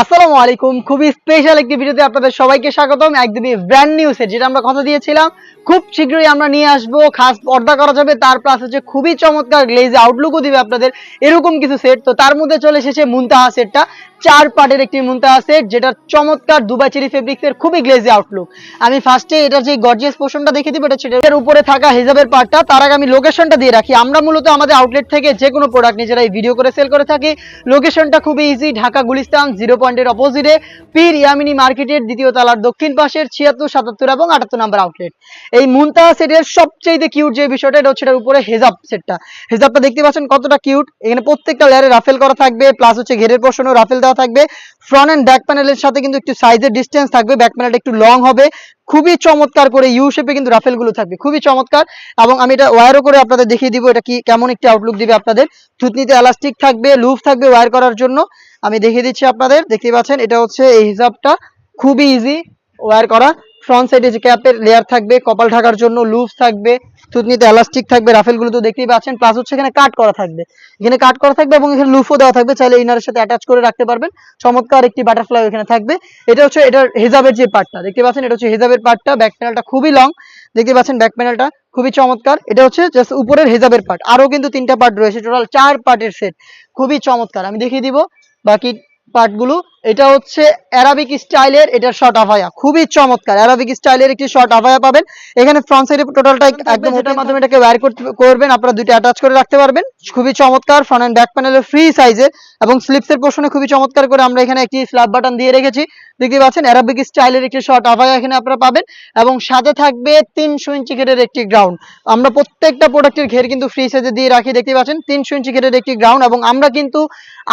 আসসালামু আলাইকুম। খুবই স্পেশাল একটি ভিডিওতে আপনাদের সবাইকে স্বাগতম। একদমই ব্র্যান্ড নিউ সেট যেটা আমরা কথা দিয়েছিলাম। খুব শীঘ্রই আমরা নিয়ে আসব, খাস পর্দা করা যাবে। তার প্লাস হচ্ছে খুবই চমৎকার গ্লেজ আউটলুকও দিবে আপনাদের। এরকম কিছু সেট তো তার মধ্যে চলে এসেছে মুনতাহা সেটটা চার পার্টের একটি মুনতাহা সেট যেটা চমৎকার দুবাই চেরি ফেব্রিক্স এর খুবই গ্লেজি আউটলুক আমি ফার্স্টে এটার যে গর্জিয়াস পোর্শনটা দেখে দিব, এটা এর উপরে থাকা হেজাবের পার্টটা তার আগে আমি লোকেশনটা দিয়ে রাখি। আমরা মূলত আমাদের আউটলেট থেকে যে কোনো প্রোডাক্ট নিজেরাই ভিডিও করে সেল করে থাকি। লোকেশনটা খুবই ইজি ঢাকা, গুলিস্তান জিরো পয়েন্টের অপোজিটে পীর ইয়ামিনী মার্কেটের দ্বিতীয় তলার দক্ষিণ পাশের ছিয়াত্তর, সাতাত্তর এবং আটাত্তর নাম্বার আউটলেট এই মুনতাহা সেটের সবচেয়ে কিউট যে বিষয়টা, এটা হচ্ছে উপরে হেজাব সেটটা হেজাবটা দেখতে পাচ্ছেন কতটা কিউট এখানে প্রত্যেকটা লেয়ারে রাফেল করা থাকবে প্লাস হচ্ছে ঘেরের পোর্শনও রাফেল দেওয়া থাকবে। ফ্রন্ট এন্ড ব্যাক প্যানেলের সাথে কিন্তু একটু সাইজের ডিস্টেন্স থাকবে ব্যাক প্যানেলটা একটু লং হবে। খুবই চমৎকার করে ইউ শেপে কিন্তু রাফেলগুলো থাকবে, খুবই চমৎকার। এবং আমি এটা ওয়্যারও করে আপনাদের দেখিয়ে দিব, এটা কি কেমন একটি আউটলুক দিবে আপনাদের। থুতনিতে এলাস্টিক থাকবে লুফ থাকবে ওয়ার করার জন্য। আমি দেখিয়ে দিচ্ছি আপনাদের দেখতে পাচ্ছেন, এটা হচ্ছে এই হিসাবটা খুবই ইজি ওয়্যার করা। ফ্রন্ট সাইডে যে ক্যাপের লেয়ার থাকবে, কপাল ঢাকার জন্য লুফ থাকবে, থুতনিতে এলাস্টিক থাকবে রাফেলগুলো তো দেখতেই পাচ্ছেন প্লাস হচ্ছে এখানে কাট করা থাকবে। এখানে কাট করা থাকবে এবং এখানে লুফও দেওয়া থাকবে, চাইলে ইনারের সাথে অ্যাটাচ করে রাখতে পারবেন। চমৎকার একটি বাটারফ্লাই এখানে থাকবে। এটা হচ্ছে এটার হেজাবের যে পার্টটা দেখতে পাচ্ছেন, এটা হচ্ছে হেজাবের পার্টটা ব্যাক প্যানেলটা খুবই লং দেখতে পাচ্ছেন ব্যাক প্যানেলটা খুবই চমৎকার। এটা হচ্ছে জাস্ট উপরের হেজাবের পার্ট আরও কিন্তু তিনটা পার্ট রয়েছে টোটাল চার পার্টের সেট খুবই চমৎকার। আমি দেখিয়ে দিব বাকি পার্টগুলো এটা হচ্ছে অ্যারাবিক স্টাইলের এটা শর্ট আভায়া খুবই চমৎকার। অ্যারাবিক স্টাইলের একটি শর্ট আভায়া পাবেন। এখানে ফ্রন্ট সাইডে টোটালটা একদম এটার মাধ্যমে এটাকে ওয়্যার করবেন আপনারা দুইটা অ্যাটাচ করে রাখতে পারবেন। খুবই চমৎকার ফ্রন্ট এন্ড ব্যাক প্যানেলের ফ্রি সাইজের এবং স্লিপসের পোর্শনে খুবই চমৎকার করে আমরা এখানে একটি স্ল্যাব বাটন দিয়ে রেখেছি। দেখতে পাচ্ছেন অ্যারাবিক স্টাইলের একটি শর্ট আভায়া এখানে আপনারা পাবেন। এবং সাথে থাকবে তিনশো ইঞ্চি ঘেরের একটি গ্রাউন্ড আমরা প্রত্যেকটা প্রোডাক্টের ঘের কিন্তু ফ্রি সাইজে দিয়ে রাখি দেখতে পাচ্ছেন? তিনশো ইঞ্চি ঘেরের একটি গ্রাউন্ড এবং আমরা কিন্তু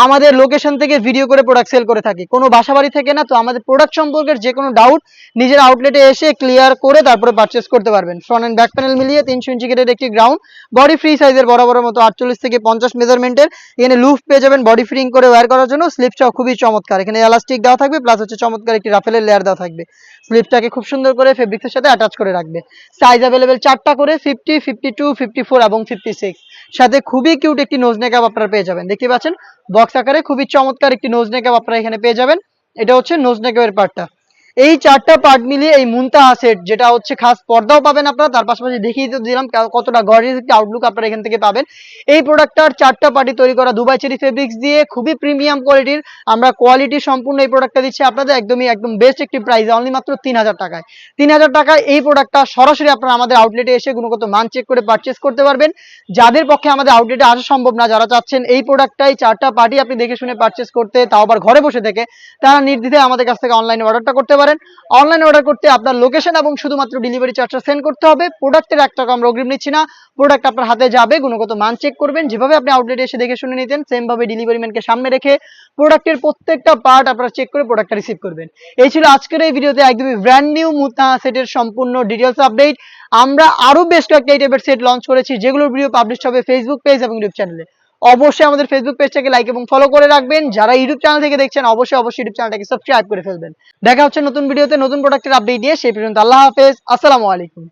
আমাদের লোকেশন থেকে ভিডিও করে প্রোডাক্ট সেল করে থাকি। কোনো বাসাবাড়ি থেকে না, তো আমাদের প্রোডাক্ট সম্পর্কের যে কোনো ডাউট নিজের আউটলেটে এসে ক্লিয়ার করে তারপরে পারচেস করতে পারবেন। ফ্রন্ট এন্ড ব্যাক প্যানেল মিলিয়ে তিনশো ইঞ্চি গেটের একটি গ্রাউন্ড বডি ফ্রি সাইজের বরাবরের মতো আটচল্লিশ থেকে পঞ্চাশ মেজারমেন্টের এখানে লুফ পেয়ে যাবেন বডি ফ্রিং করে ওয়্যার করার জন্য। স্লিপটাও খুবই চমৎকার। এখানে এলাস্টিক দেওয়া থাকবে প্লাস হচ্ছে চমৎকার একটি রাফেলের লেয়ার দেওয়া থাকবে। স্লিপটাকে খুব সুন্দর করে ফেব্রিক্সের সাথে অ্যাটাচ করে রাখবে। সাইজ অ্যাভেলেবেল চারটা করে fifty fifty two fifty four এবং ফিফটি সিক্স সাথে খুবই কিউট একটি নোজ নেকআপ আপনারা পেয়ে যাবেন। দেখতে পাচ্ছেন? বক্স আকারে খুবই চমৎকার একটি নোজ নেকআপ আপনারা এখানে পেয়ে যাবেন। এটা হচ্ছে নোজ নেকআপের পার্টটা এই চারটা পার্ট মিলিয়ে এই মুনতাহা সেট যেটা হচ্ছে খাস পর্দাও পাবেন আপনারা, তার পাশাপাশি দেখিয়ে দিলাম কতটা গর্জিয়াস একটি আউটলুক আপনারা এখান থেকে পাবেন। এই প্রোডাক্টটার চারটা পার্টি তৈরি করা দুবাই চেরি ফেব্রিক্স দিয়ে খুবই প্রিমিয়াম কোয়ালিটির আমরা কোয়ালিটি সম্পূর্ণ এই প্রোডাক্টটা দিচ্ছি আপনাদের, একদমই, একদম বেস্ট একটি প্রাইস অনলি মাত্র তিন হাজার টাকায়। তিন হাজার টাকায় এই প্রোডাক্টটা সরাসরি আপনারা আমাদের আউটলেটে এসে গুণগত মান চেক করে পারচেস করতে পারবেন। যাদের পক্ষে আমাদের আউটলেটে আসা সম্ভব না, যারা চাচ্ছেন এই প্রোডাক্টটাই চারটা পার্টি আপনি দেখে শুনে পারচেস করতে, তাও আবার ঘরে বসে থেকে, তারা নির্দ্বিধায় আমাদের কাছ থেকে অনলাইনে অর্ডারটা করতে পারেন। অনলাইনে অর্ডার করতে আপনার লোকেশন এবং শুধুমাত্র ডেলিভারি চার্জটা সেন্ড করতে হবে। প্রোডাক্টের এক টাকা আমরা অগ্রিম নিচ্ছি না। প্রোডাক্ট আপনার হাতে যাবে, গুণগত মান চেক করবেন। যেভাবে আপনি আউটলেটে এসে দেখে শুনে নিতেন সেম ভাবে ডেলিভারি ম্যানকে সামনে রেখে প্রোডাক্টের প্রত্যেকটা পার্ট আপনারা চেক করে প্রোডাক্টটা রিসিভ করবেন। এই ছিল আজকের এই ভিডিওতে একদমই ব্র্যান্ড নিউ মুতা সেটের সম্পূর্ণ ডিটেলস আপডেট আমরা আরও বেশ কয়েকটা এই টাইপের সেট লঞ্চ করেছি, যেগুলোর ভিডিও পাবলিশ হবে ফেসবুক পেজ এবং ইউটিউব চ্যানেলে অবশ্যই আমাদের ফেসবুক পেজটাকে লাইক এবং ফলো করে রাখবেন। যারা ইউটিউব চ্যানেল থেকে দেখছেন, অবশ্যই অবশ্যই ইউটিউব চ্যানেলটাকে সাবস্ক্রাইব করে ফেলবেন। দেখা হচ্ছে নতুন ভিডিওতে নতুন প্রোডাক্টের আপডেট দিয়ে সেই পর্যন্ত আল্লাহ হাফেজ। আসসালামু আলাইকুম।